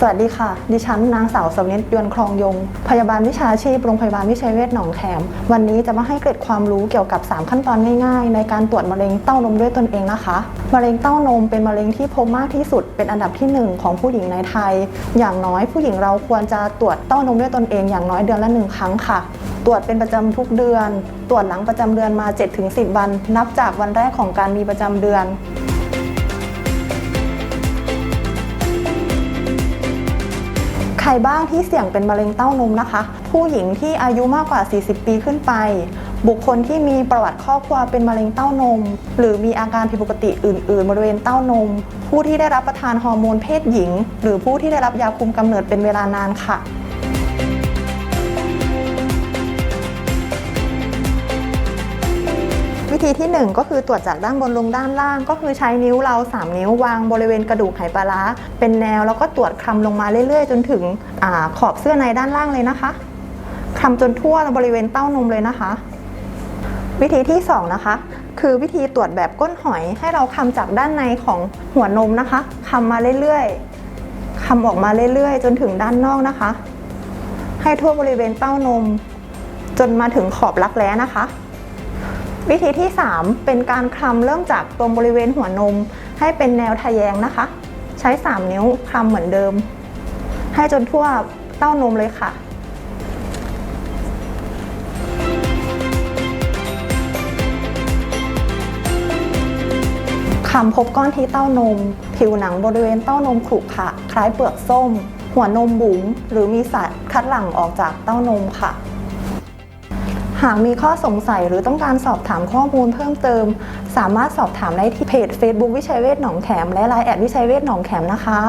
สวัสดีค่ะ ดิฉันนางสาวสวนิชยวนคลองยง พยาบาลวิชาชีพโรงพยาบาลวิชัยเวชหนองแขม วันนี้จะมาให้เกร็ดความรู้เกี่ยวกับ 3 ขั้นตอนง่ายๆ ในการตรวจมะเร็งเต้านมด้วยตนเองนะคะ มะเร็งเต้านมเป็นมะเร็งที่พบมากที่สุด เป็นอันดับที่ 1 ของผู้หญิงในไทย อย่างน้อยผู้หญิงเราควรจะตรวจเต้านมด้วยตนเองอย่างน้อยเดือนละหนึ่งครั้งค่ะ ตรวจเป็นประจำทุกเดือน ตรวจหลังประจำเดือนมา 7-10 วัน นับจากวันแรกของการมีประจำเดือน รบ้างที่เสี่ยงเป็นมะเร็งเต้านมนะคะ ผู้หญิงที่อายุมากกว่า 40 ปีขึ้นไป บุคคลที่มีประวัติครอบครัวเป็นมะเร็งเต้านม หรือมีอาการผิดปกติอื่น ๆ บริเวณเต้านม ผู้ที่ได้รับประทานฮอร์โมนเพศหญิง หรือผู้ที่ได้รับยาคุมกำเนิดเป็นเวลานานค่ะ วิธีที่ 1 ก็คือตรวจจากด้านบนลงด้านล่าง ก็คือใช้นิ้วเรา 3 นิ้ววางบริเวณกระดูกไหปลาร้าเป็นแนวแล้วก็ตรวจคลำลงมาเรื่อยๆ จนถึงอขอบเสื้อในด้านล่างเลยนะคะคลำจนทั่วบริเวณเต้านมเลยนะคะ วิธีที่ 2 นะคะ คือวิธีตรวจแบบก้นหอยให้เราคำจากด้านในของหัวนมนะคะคำมาเรื่อยๆคำออกมาเรื่อยๆ จนถึงด้านนอกนะคะ ให้ทั่วบริเวณเต้านม จนมาถึงขอบรักแร้นะคะ วิธีที่ 3 เป็นการคลำเริ่มจากตรงบริเวณหัวนม ให้เป็นแนวทะแยงนะคะ ใช้ 3 นิ้วคลำเหมือนเดิม ให้จนทั่วเต้านมเลยค่ะคำพบก้อนที่เต้านม ผิวหนังบริเวณเต้านมขรุขระคล้ายเปลือกส้ม หัวนมบุ๋มหรือมีสารคัดหลั่งออกจากเต้านมค่ะ หากมีข้อสงสัยหรือต้องการสอบถามข้อมูลเพิ่มเติม สามารถสอบถามได้ที่เพจ Facebook วิชัยเวชหนองแขมและไลน์แอดวิชัยเวชหนองแขมนะคะ